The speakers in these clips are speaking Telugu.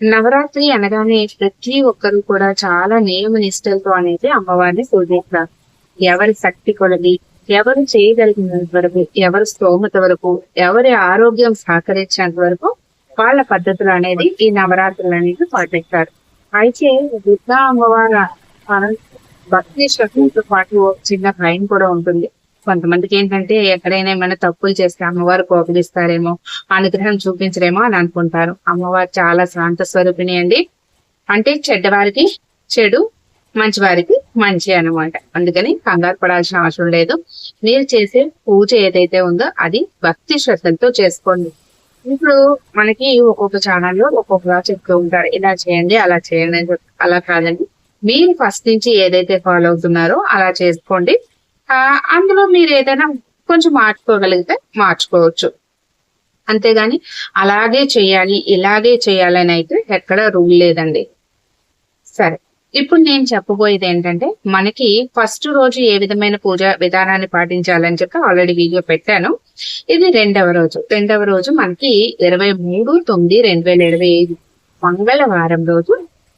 నవరాత్రి అనగానే ప్రతి ఒక్కరు కూడా చాలా నియమ నిష్టలతో అనేది అమ్మవారిని పూజిస్తారు. ఎవరి శక్తి కొలది ఎవరు చేయగలిగినంత వరకు ఎవరి స్తోమత వరకు ఎవరి ఆరోగ్యం సహకరించేంత వరకు వాళ్ళ పద్ధతులు అనేది ఈ నవరాత్రులు అనేది పాటిస్తారు. అయితే దుర్గా అమ్మవారు భక్తి శ్రద్ధలతో పాటు చిన్న భయం కూడా ఉంటుంది. కొంతమందికి ఏంటంటే ఎక్కడైనా ఏమైనా తప్పులు చేస్తే అమ్మవారు కోపగిస్తారేమో అనుగ్రహం చూపించరేమో అని అనుకుంటారు. అమ్మవారు చాలా శాంత స్వరూపిణి అండి. అంటే చెడ్డవారికి చెడు మంచి వారికి మంచి అనమాట అందుకని కంగారు పడాల్సిన అవసరం లేదు. మీరు చేసే పూజ ఏదైతే ఉందో అది భక్తి శ్రద్ధలతో చేసుకోండి. ఇప్పుడు మనకి ఒక్కొక్క ఛానల్లో ఒక్కొక్కలా చెప్తూ ఉంటారు. ఇలా చేయండి అలా చేయండి అని అలా కాదండి. మీరు ఫస్ట్ నుంచి ఏదైతే ఫాలో అవుతున్నారో అలా చేసుకోండి. అందులో మీరు ఏదైనా కొంచెం మార్చుకోగలిగితే మార్చుకోవచ్చు. అంతేగాని అలాగే చేయాలి ఇలాగే చేయాలని అయితే ఎక్కడ రూల్ లేదండి. సరే ఇప్పుడు నేను చెప్పబోయేది ఏంటంటే మనకి ఫస్ట్ రోజు ఏ విధమైన పూజ విధానాన్ని పాటించాలని చెప్పి ఆల్రెడీ వీడియో పెట్టాను. ఇది రెండవ రోజు. రెండవ రోజు మనకి ఇరవై మూడు తొమ్మిది రెండు వేల ఇరవై ఐదు మంగళవారం రోజు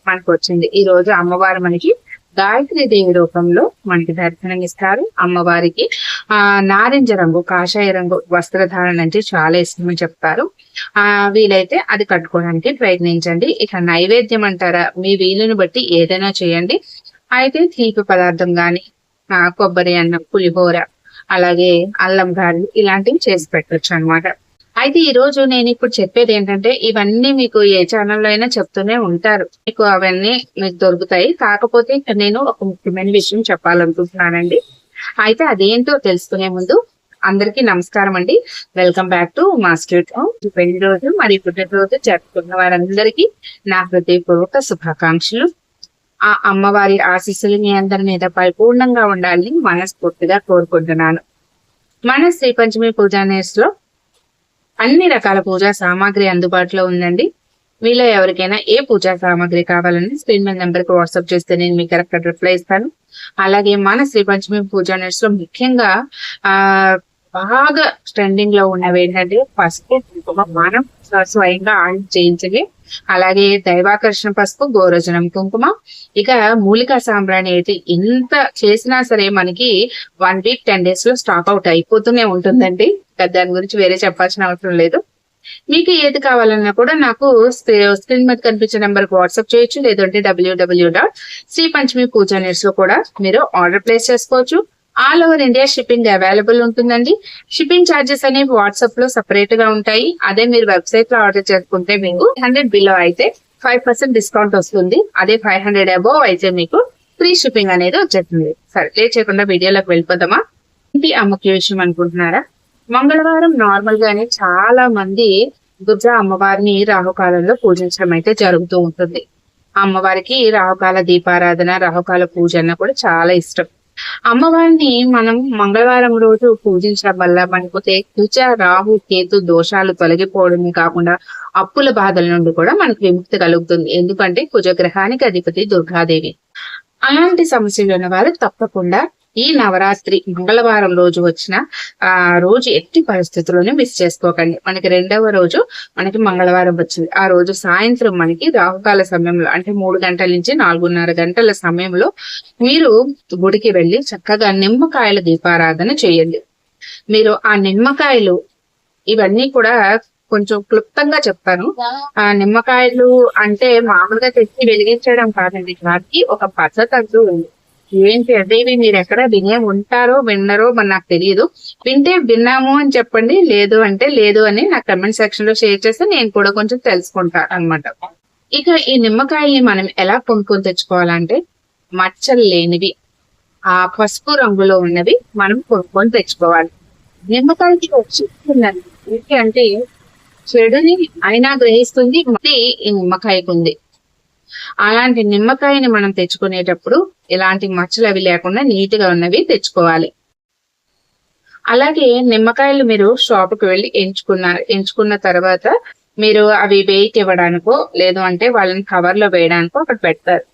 మనకు వచ్చింది ఈ రోజు అమ్మవారు మనకి గాయత్రి దేవి రూపంలో మనకి దర్శనం ఇస్తారు అమ్మవారికి ఆ నారింజ రంగు కాషాయ రంగు వస్త్రధారణ అంటే చాలా ఇష్టమని చెప్తారు. ఆ వీలైతే అది కట్టుకోవడానికి ప్రయత్నించండి. ఇక నైవేద్యం అంటారా? మీ వీలుని బట్టి ఏదైనా చేయండి. అయితే తీపి పదార్థం గాని కొబ్బరి అన్నం పులిహోర అలాగే అల్లం గారెలు ఇలాంటివి చేసి పెట్టొచ్చు అన్నమాట. అయితే ఈ రోజు నేను ఇప్పుడు చెప్పేది ఏంటంటే ఇవన్నీ మీకు ఏ ఛానల్లో అయినా చెప్తూనే ఉంటారు. మీకు అవన్నీ మీకు దొరుకుతాయి. కాకపోతే ఇక్కడ నేను ఒక ముఖ్యమైన విషయం చెప్పాలనుకుంటున్నానండి. అయితే అదేంటో తెలుసుకునే ముందు అందరికీ నమస్కారం అండి. వెల్కమ్ బ్యాక్ టు మాస్టర్ పెళ్ళి రోజు మరి పుట్టినరోజు జరుపుకున్న వారందరికీ నా హృదయపూర్వక శుభాకాంక్షలు. ఆ అమ్మవారి ఆశీస్సులు మీ అందరి మీద పరిపూర్ణంగా ఉండాలని మనస్ఫూర్తిగా కోరుకుంటున్నాను. మన శ్రీ పంచమి పూజా నేర్స్లో అన్ని రకాల పూజా సామాగ్రి అందుబాటులో ఉందండి. మీలో ఎవరికైనా ఏ పూజా సామాగ్రి కావాలని స్క్రీన్ మీద నెంబర్కి వాట్సాప్ చేస్తే నేను మీకు కరెక్ట్ రిప్లై ఇస్తాను. అలాగే మన శ్రీ పంచమి పూజా నెట్స్లో ముఖ్యంగా ఆ బాగా ట్రెండింగ్లో ఉన్నవి ఏంటంటే పసుపు కుంకుమ మనం స్వయంగా ఆన్ చేయించవి అలాగే దైవాకర్షణ పసుపు గోరోజనం కుంకుమ. ఇక మూలికా సాంబ్రాణి అయితే ఎంత చేసినా సరే మనకి వన్ వీక్ టెన్ డేస్లో స్టాక్ అవుట్ అయిపోతూనే ఉంటుందండి. దాని గురించి వేరే చెప్పాల్సిన అవసరం లేదు. మీకు ఏది కావాలన్నా కూడా నాకు స్క్రీన్ మీద కనిపించే నెంబర్కి వాట్సాప్ చేయొచ్చు లేదంటే W W W dot Sri Panchami Pooja నెట్స్లో కూడా మీరు ఆర్డర్ ప్లేస్ చేసుకోవచ్చు. All over India shipping available ఉంటుందండి. షిప్పింగ్ ఛార్జెస్ అనేవి వాట్సాప్లో సపరేట్గా ఉంటాయి. అదే మీరు వెబ్సైట్లో ఆర్డర్ చేసుకుంటే మీకు హండ్రెడ్ బిలో అయితే ఫైవ్ పర్సెంట్ డిస్కౌంట్ వస్తుంది. అదే ఫైవ్ హండ్రెడ్ అబోవ్ అయితే మీకు ఫ్రీ షిప్పింగ్ అనేది వచ్చేస్తుంది. సరే లేట్ చేయకుండా వీడియోలోకి వెళ్ళిపోదామా? ఇది ఆ ముఖ్య విషయం అనుకుంటున్నారా? మంగళవారం నార్మల్ గానే చాలా మంది దుర్గా అమ్మవారిని రాహుకాలంలో పూజించడం అయితే జరుగుతూ ఉంటుంది. అమ్మవారికి రాహుకాల దీపారాధన రాహుకాల పూజ అన్న కూడా చాలా ఇష్టం. అమ్మవారిని మనం మంగళవారం రోజు పూజించడం వల్ల మనకు కుచ రాహు కేతు దోషాలు తొలగిపోవడమే కాకుండా అప్పుల బాధల నుండి కూడా మనకు విముక్తి కలుగుతుంది. ఎందుకంటే కుజగ్రహానికి అధిపతి దుర్గాదేవి. అలాంటి సమస్యలు ఉన్న వారు తప్పకుండా ఈ నవరాత్రి మంగళవారం రోజు వచ్చిన ఆ రోజు ఎట్టి పరిస్థితుల్లోనే మిస్ చేసుకోకండి. మనకి రెండవ రోజు మనకి మంగళవారం వచ్చింది. ఆ రోజు సాయంత్రం మనకి రాహుకాల సమయంలో అంటే మూడు గంటల నుంచి నాలుగున్నర గంటల సమయంలో మీరు గుడికి వెళ్ళి చక్కగా నిమ్మకాయల దీపారాధన చేయండి. మీరు ఆ నిమ్మకాయలు ఇవన్నీ కూడా కొంచెం క్లుప్తంగా చెప్తాను. ఆ నిమ్మకాయలు అంటే మామూలుగా తెచ్చి వెలిగించడం కాదండి. వాటికి ఒక పద్ధతి అంటూ ఉంది. ఏంటి అంటే ఇవి మీరు ఎక్కడ వినే ఉంటారో విన్నరో మరి నాకు తెలియదు. వింటే విన్నాము అని చెప్పండి లేదు అంటే లేదు అని నా కమెంట్ సెక్షన్లో షేర్ చేస్తే నేను కూడా కొంచెం తెలుసుకుంటా అనమాట ఇక ఈ నిమ్మకాయని మనం ఎలా కొనుక్కొని తెచ్చుకోవాలంటే మచ్చలు లేనివి ఆ పసుపు రంగులో ఉన్నవి మనం కొనుక్కొని తెచ్చుకోవాలి. నిమ్మకాయకి వచ్చిందండి ఏంటి అంటే చెడుని అయినా గ్రహిస్తుంది మళ్ళీ ఈ నిమ్మకాయకు ఉంది అలాంటి నిమ్మకాయని మనం తెచ్చుకునేటప్పుడు ఎలాంటి మచ్చలు అవి లేకుండా నీట్గా ఉన్నవి తెచ్చుకోవాలి. అలాగే నిమ్మకాయలు మీరు షాప్కి వెళ్ళి ఎంచుకున్నారు. ఎంచుకున్న తర్వాత మీరు అవి వెయిట్ ఇవ్వడానికో లేదు అంటే వాళ్ళని కవర్లో వేయడానికో అక్కడ పెడతారు.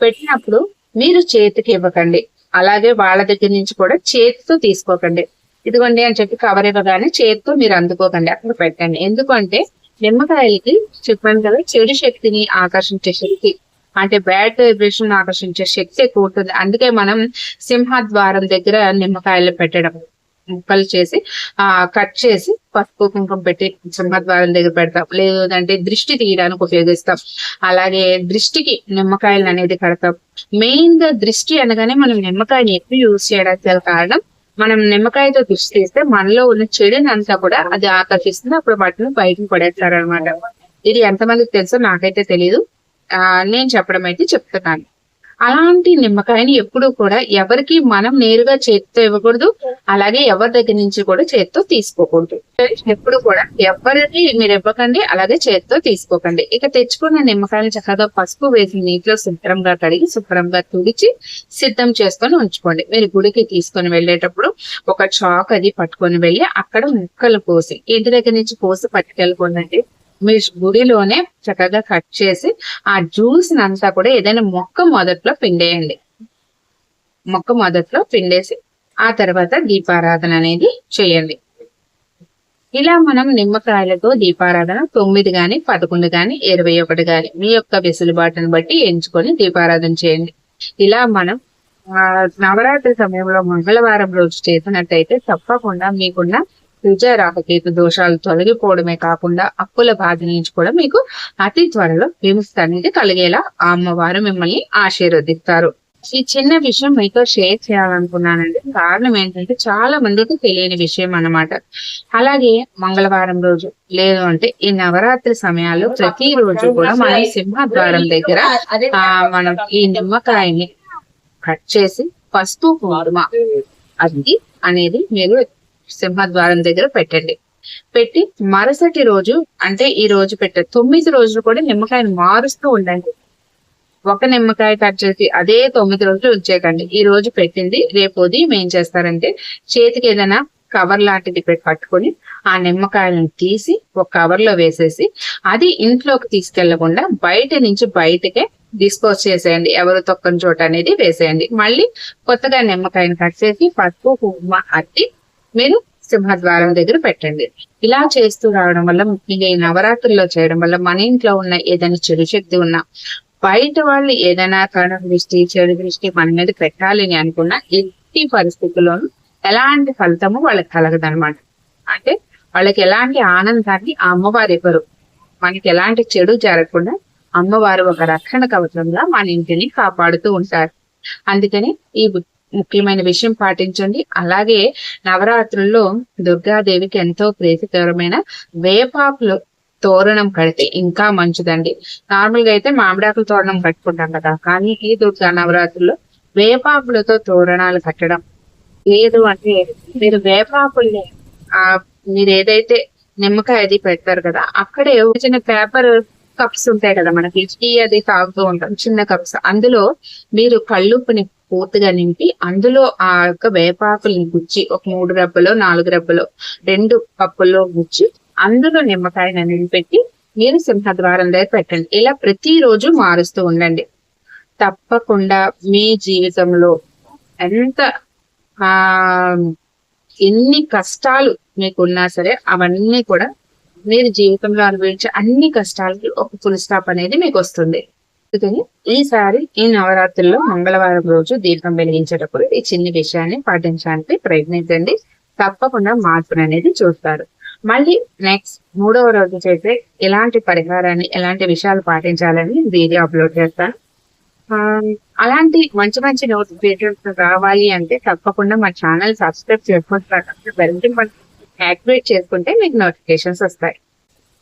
పెట్టినప్పుడు మీరు చేతికి ఇవ్వకండి. అలాగే వాళ్ళ దగ్గర నుంచి కూడా చేతితో తీసుకోకండి. ఇదిగోండి అని చెప్పి కవర్ ఇవ్వగానే చేతితో మీరు అందుకోకండి అక్కడ పెట్టండి. ఎందుకంటే నిమ్మకాయలకి చెప్పాను కదా చెడు శక్తిని ఆకర్షించే శక్తి. అంటే బ్యాడ్ వైబ్రేషన్ ఆకర్షించే శక్తి ఎక్కువ ఉంటుంది. అందుకే మనం సింహద్వారం దగ్గర నిమ్మకాయలు పెట్టడం ముక్కలు చేసి ఆ కట్ చేసి పసుపు కుంకుమ పెట్టి సింహద్వారం దగ్గర పెడతాం. లేదంటే దృష్టి తీయడానికి ఉపయోగిస్తాం. అలాగే దృష్టికి నిమ్మకాయలు అనేది కడతాం. మెయిన్గా దృష్టి అనగానే మనం నిమ్మకాయని ఎక్కువ యూజ్ చేయడానికి గల కారణం మనం నిమ్మకాయతో దృష్టి తీస్తే మనలో ఉన్న చెడుని అంతా కూడా అది ఆకర్షిస్తుంది. అప్పుడు వాటిని బయటకు పడేస్తారనమాట. ఇది ఎంతమందికి తెలుసో నాకైతే తెలియదు నేను చెప్పడం అయితే చెప్తున్నాను. అలాంటి నిమ్మకాయని ఎప్పుడు కూడా ఎవరికి మనం నేరుగా చేతితో ఇవ్వకూడదు అలాగే ఎవరి దగ్గర నుంచి కూడా చేతితో తీసుకోకూడదు. ఎప్పుడు కూడా ఎవరిని మీరు ఇవ్వకండి అలాగే చేతితో తీసుకోకండి. ఇక తెచ్చుకున్న నిమ్మకాయలు చక్కగా పసుపు వేసి నీటిలో శుభ్రంగా కడిగి శుభ్రంగా తుడిచి సిద్ధం చేసుకొని ఉంచుకోండి. మీరు గుడికి తీసుకొని వెళ్ళేటప్పుడు ఒక చాక్ అది పట్టుకొని వెళ్ళి అక్కడ ముక్కలు పోసి ఇంటి దగ్గర నుంచి పోసి పట్టుకెళ్ళకుండా మీ గుడిలోనే చక్కగా కట్ చేసి ఆ జ్యూస్ అంతా కూడా ఏదైనా మొక్క మొదట్లో పిండేయండి. మొక్క మొదట్లో పిండేసి ఆ తర్వాత దీపారాధన అనేది చేయండి. ఇలా మనం నిమ్మకాయలతో దీపారాధన తొమ్మిది గాని పదకొండు గాని ఇరవై ఒకటి గాని మీ యొక్క వెసులుబాటును బట్టి ఎంచుకొని దీపారాధన చేయండి. ఇలా మనం ఆ నవరాత్రి సమయంలో మంగళవారం రోజు చేసినట్టయితే తప్పకుండా మీకున్న కుజ రాహకేతు దోషాలు తొలగిపోవడమే కాకుండా అప్పుల బాధ నుంచి కూడా మీకు అతి త్వరలో విముక్తి అనేది కలిగేలా ఆ అమ్మవారు మిమ్మల్ని ఆశీర్వదిస్తారు. ఈ చిన్న విషయం మీతో షేర్ చేయాలనుకున్నానండి. కారణం ఏంటంటే చాలా మందికి తెలియని విషయం అన్నమాట. అలాగే మంగళవారం రోజు లేదు అంటే ఈ నవరాత్రి సమయాల్లో ప్రతి రోజు కూడా మనం సింహద్వారం దగ్గర ఆ మనం ఈ నిమ్మకాయని కట్ చేసి పసుపు కుంకుమ అది అనేది మీరు సింహద్వారం దగ్గర పెట్టండి. పెట్టి మరుసటి రోజు అంటే ఈ రోజు పెట్ట తొమ్మిది రోజులు కూడా నిమ్మకాయని మారుస్తూ ఉండండి. ఒక నిమ్మకాయ కట్ చేసి అదే తొమ్మిది రోజులు ఉంచేయకండి. ఈ రోజు పెట్టింది రేపు ఉదయం ఏం చేస్తారంటే చేతికి ఏదైనా కవర్ లాంటిది పట్టుకొని ఆ నిమ్మకాయలను తీసి ఒక కవర్లో వేసేసి అది ఇంట్లోకి తీసుకెళ్ళకుండా బయట నుంచి బయటకే డిస్పోజ్ చేసేయండి. ఎవరు తొక్కని చోట అనేది వేసేయండి. మళ్ళీ కొత్తగా నిమ్మకాయని కట్ చేసి పసుపు కుంకుమ అట్టి మీరు సింహద్వారం దగ్గర పెట్టండి. ఇలా చేస్తూ రావడం వల్ల ముఖ్యంగా ఈ నవరాత్రుల్లో చేయడం వల్ల మన ఇంట్లో ఉన్న ఏదైనా చెడు శక్తి ఉన్నా బయట వాళ్ళు ఏదైనా కణ దృష్టి చెడు దృష్టి మన మీద పెట్టాలని అనుకున్న ఎట్టి పరిస్థితుల్లోనూ ఎలాంటి ఫలితము వాళ్ళకి కలగదనమాట అంటే వాళ్ళకి ఎలాంటి ఆనందాన్ని ఆ అమ్మవారు ఇవ్వరు. మనకి ఎలాంటి చెడు జరగకుండా అమ్మవారు ఒక రక్షణ కవచంగా మన ఇంటిని కాపాడుతూ ఉంటారు. అందుకని ఈ ముఖ్యమైన విషయం పాటించండి. అలాగే నవరాత్రుల్లో దుర్గాదేవికి ఎంతో ప్రీతికరమైన వేపాకులు తోరణం కడితే ఇంకా మంచిదండి. నార్మల్గా అయితే మామిడాకుల తోరణం కట్టుకుంటాం కదా. కానీ ఈ దుర్గా నవరాత్రుల్లో వేపాకులతో తోరణాలు కట్టడం లేదు అంటే మీరు వేపాకుల్ని ఆ మీరు ఏదైతే నిమ్మకాయ అది పెడతారు కదా అక్కడే చిన్న పేపర్ కప్స్ ఉంటాయి కదా మనకి. టీ అది తాగుతూ ఉంటాం చిన్న కప్స్. అందులో మీరు కళ్ళుప్పుని పూర్తిగా నింపి అందులో ఆ యొక్క వేపాకుల్ని గుచ్చి ఒక మూడు రెబ్బలో నాలుగు రెబ్బలో రెండు కప్పుల్లో గుచ్చి అందులో నిమ్మకాయని నింపెట్టి మీరు సింహద్వారం దగ్గర పెట్టండి. ఇలా ప్రతిరోజు మారుస్తూ ఉండండి. తప్పకుండా మీ జీవితంలో ఎంత ఆ ఎన్ని కష్టాలు మీకున్నా సరే అవన్నీ కూడా మీరు జీవితంలో అనుభవించే అన్ని కష్టాలకి ఒక ఫుల్ స్టాప్ అనేది మీకు వస్తుంది అందుకని ఈసారి ఈ నవరాత్రుల్లో మంగళవారం రోజు దీపం వెలిగించేటప్పుడు ఈ చిన్ని విషయాన్ని పాటించడానికి ప్రయత్నించండి. తప్పకుండా మార్పును అనేది చూస్తారు. మళ్ళీ నెక్స్ట్ మూడవ రోజు చేసే ఎలాంటి పరిహారాన్ని ఎలాంటి విషయాలు పాటించాలని వీడియో అప్లోడ్ చేస్తాను. అలాంటి మంచి మంచి నోటిఫికేషన్స్ రావాలి అంటే తప్పకుండా మా ఛానల్ సబ్స్క్రైబ్ చేసుకుంటారు. యాక్టివేట్ చేసుకుంటే మీకు నోటిఫికేషన్స్ వస్తాయి.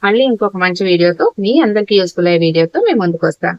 మళ్ళీ ఇంకొక మంచి వీడియోతో మీ అందరికి యూస్ఫుల్ అయ్యే వీడియోతో మేము ముందుకు వస్తాం.